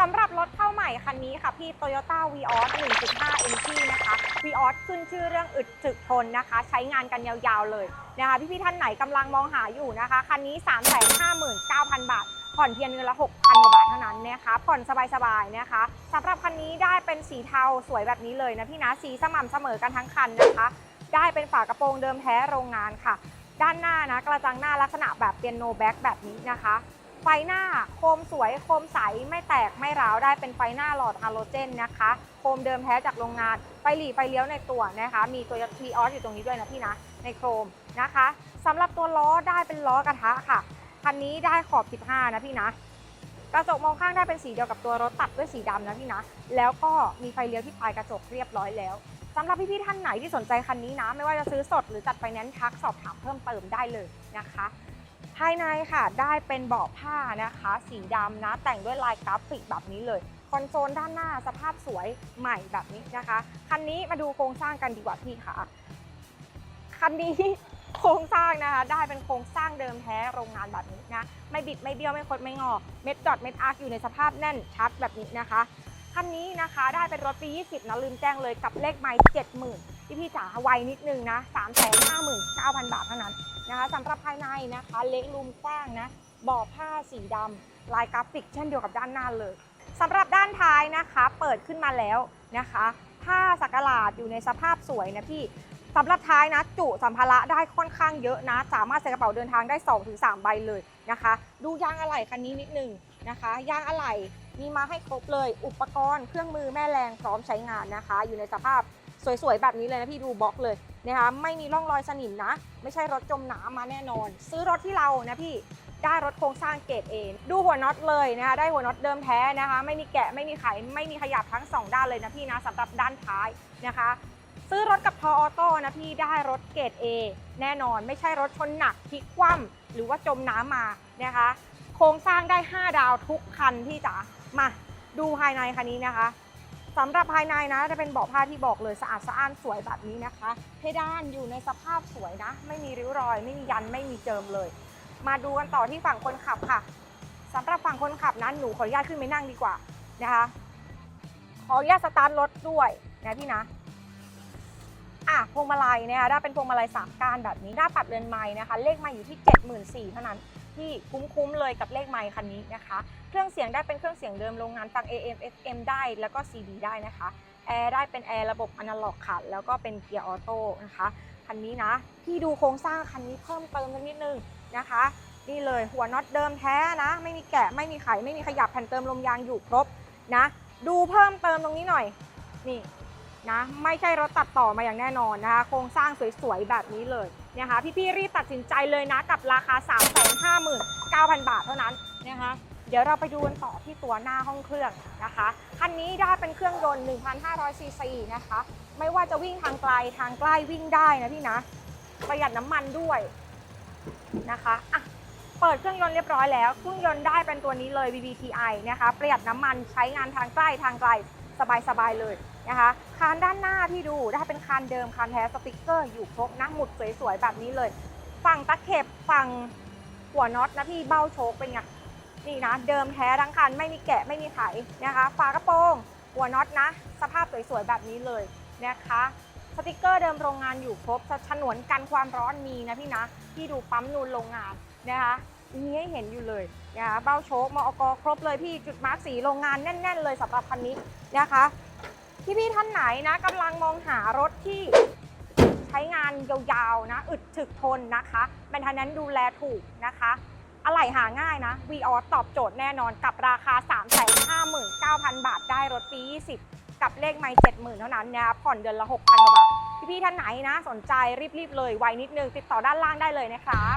สำหรับรถเข้าใหม่คันนี้ค่ะพี่ Toyota Vios 1.5 MT นะคะ Vios ขึ้นชื่อเรื่องอึดถึกทนนะคะ ใช้งานกันยาวๆเลยนะคะพี่ๆท่านไหนกำลังมองหาอยู่นะคะ คันนี้ 359,000 บาท ผ่อนเพียงเดือนละ 6,000กว่าบาทเท่านั้นนะคะ ผ่อนสบายๆนะคะสำหรับคันนี้ได้เป็นสีเทาสวยแบบนี้เลยนะพี่นะสีสม่ำเสมอกันทั้งคันนะคะ ได้เป็นฝากระโปรงเดิมแท้โรงงานค่ะ ด้านหน้านะกระจังหน้าลักษณะแบบเปียโนแบ็กแบบนี้นะคะ ไฟหน้าโคมสวยโคมใสไม่แตกไม่ร้าวได้เป็นไฟหน้าหลอดฮาโลเจนนะคะ โคมเดิมแท้จากโรงงาน ไฟหลีไฟเลี้ยวในตัวนะคะ มีตัวมีออสอยู่ตรงนี้ด้วยนะพี่นะ ในโครมนะคะสำหรับตัวล้อได้เป็นล้อกระทะค่ะ คันนี้ได้ขอบ 15 นะพี่นะ กระจกมองข้างได้เป็นสีเดียวกับตัวรถตัดด้วยสีดำนะพี่นะ แล้วก็มีไฟเลี้ยวที่ปลายกระจกเรียบร้อยแล้วสำหรับพี่ๆท่านไหนที่สนใจคันนี้นะ ไม่ว่าจะซื้อสดหรือจัดไฟแนนซ์ทักสอบถามเพิ่มเติมได้เลยนะคะ ภายในค่ะได้เป็นเบาะผ้านะคะ สีดำนะแต่งด้วยลายกราฟิกแบบนี้เลยคอนโซลด้านหน้าสภาพสวยใหม่แบบนี้นะคะคันนี้มาดูโครงสร้างกันดีกว่าพี่ค่ะคันนี้โครงสร้างนะคะ ได้เป็นโครงสร้างเดิมแท้โรงงานแบบนี้นะไม่บิดไม่เบี้ยวไม่คดไม่งอเม็ดดอทเม็ดอาร์คอยู่ในสภาพแน่นชัดแบบนี้นะคะคันนี้นะคะได้เป็นรถปี 20นะลืมแจ้งเลยกับเลขไมล์70,000 พี่พี่ๆจ๋าไวนิดนึงนะ359,000 บาทเท่านั้นนะคะสำหรับภายในนะคะเล็กรูมกว้างนะบาะผ้าสีดำลายกราฟิก เช่นเดียวกับด้านหน้าเลยสำหรับด้านท้ายนะคะ เปิดขึ้นมาแล้วนะคะผ้าสักหลาดอยู่ในสภาพสวยนะพี่สำหรับท้ายนะจุสัมภาระได้ค่อนข้างเยอะนะ สามารถใส่กระเป๋าเดินทางได้ 2-3 ใบเลยนะคะ ดูยางอะไหล่คันนี้นิดนึงนะคะยางอะไหล่มีมาให้ครบเลย อุปกรณ์เครื่องมือแม่แรงพร้อมใช้งานนะคะ อยู่ในสภาพ สวยๆ แบบนี้เลยนะพี่ดูบล็อกเลยนะคะไม่มีร่องรอยสนิมนะ ไม่ใช่รถจมน้ำมาแน่นอน ซื้อรถที่เรานะพี่ได้รถโครงสร้างเกรดเองดูหัวน็อตเลยนะคะได้หัวน็อตเดิมแท้นะคะ ไม่มีแกะไม่มีไขไม่มีขยับทั้งสองด้านเลยนะพี่นะสำหรับด้านท้ายนะคะ ซื้อรถกับทอออโต้นะพี่ได้รถเกรด A แน่นอนไม่ใช่รถชนหนักพลิกคว่ำหรือว่าจมน้ำมานะคะ โครงสร้างได้ 5 ดาวทุกคันพี่จ๋ามาดูภายในคันนี้นะคะ สำหรับภายในนะจะเป็นเบาะผ้าที่บอกเลยสะอาดสะอ้านสวยแบบนี้นะคะ เพดานอยู่ในสภาพสวยนะ ไม่มีริ้วรอย ไม่มียันไม่มีเจิมเลย มาดูกันต่อที่ฝั่งคนขับค่ะสำหรับฝั่งคนขับนั้นหนูขออนุญาตขึ้นไปนั่งดีกว่านะคะขออนุญาตสตาร์ทรถด้วยนะพี่นะอะพวงมาลัยนะคะได้เป็นพวงมาลัยสามก้านแบบนี้หน้าปัดเรือนไม้นะคะ เลขม้อยู่ที่ 74,000เท่านั้น ที่คุ้มๆเลยกับเลขไมค์คันนี้นะคะ เครื่องเสียงได้เป็นเครื่องเสียงเดิมโรงงานฟัง AM FM ได้แล้วก็ CD ได้นะคะแอร์ได้เป็นแอร์ระบบอนาล็อกค่ะแล้วก็เป็นเกียร์ออโต้นะคะคันนี้นะพี่ดูโครงสร้างคันนี้เพิ่มเติมนิดนึงนะคะนี่เลยหัวน็อตเดิมแท้นะ ไม่มีแกะไม่มีไข ไม่มีขยับแผ่นเติมลมยางอยู่ครบนะ ดูเพิ่มเติมตรงนี้หน่อย นี่ นะไม่ใช่รถตัดต่อมาอย่างแน่นอนนะคะโครงสร้างสวยๆ แบบนี้เลยนะคะพี่ๆรีบตัดสินใจเลยนะกับราคา 359,000 บาทเท่านั้นนะคะเดี๋ยวเราไปดูกันต่อที่ตัวหน้าห้องเครื่องนะคะคันนี้ได้เป็นเครื่องยนต์ 1,500 ซีซีนะคะไม่ว่าจะวิ่งทางไกลทางใกล้วิ่งได้นะพี่นะ ประหยัดน้ำมันด้วยนะคะอะเปิดเครื่องยนต์เรียบร้อยแล้ว เครื่องยนต์ได้เป็นตัวนี้เลย VVTi นะคะ ประหยัดน้ำมันใช้งานทางใกล้ทางไกล สบายๆเลยนะคะคานด้านหน้าพี่ดูได้เป็นคานเดิมคานแท้สติกเกอร์อยู่ครบนะหมุดสวยๆแบบนี้เลย ฝั่งตะเข็บฝั่งหัวน็อตนะพี่เบ้าโชคเป็นไงนี่นะเดิมแท้ทั้งคันไม่มีแกะไม่มีไขนะคะฝากระโปรงหัวน็อตนะ สภาพสวยๆแบบนี้เลยนะคะสติกเกอร์เดิมโรงงานอยู่ครบฉนวนกันความร้อนมีนะพี่นะพี่ดูปั๊มนูนโรงงานนะคะ มีให้เห็นอยู่เลยนะคะเบ้าโชคมอกครบเลยพี่จุดมาร์กสีโรงงานแน่น ๆ เลยสำหรับคันนี้นะคะพี่ๆท่านไหนนะกำลังมองหารถที่ใช้งานยาวๆนะอึดถึกทนนะคะแมนทนแนนดูแลถูกนะคะอะไหล่หาง่ายนะ v ีออตอบโจทย์แน่นอนกับราคา 359,000 บาทได้รถปี 20 กับเลขไม่70,000 เท่านั้นนะคะผ่อนเดือนละ 6,000กว่าบาท พี่ๆท่านไหนนะ สนใจรีบๆเลยไวนิดนึง ติดต่อด้านล่างได้เลยนะครับ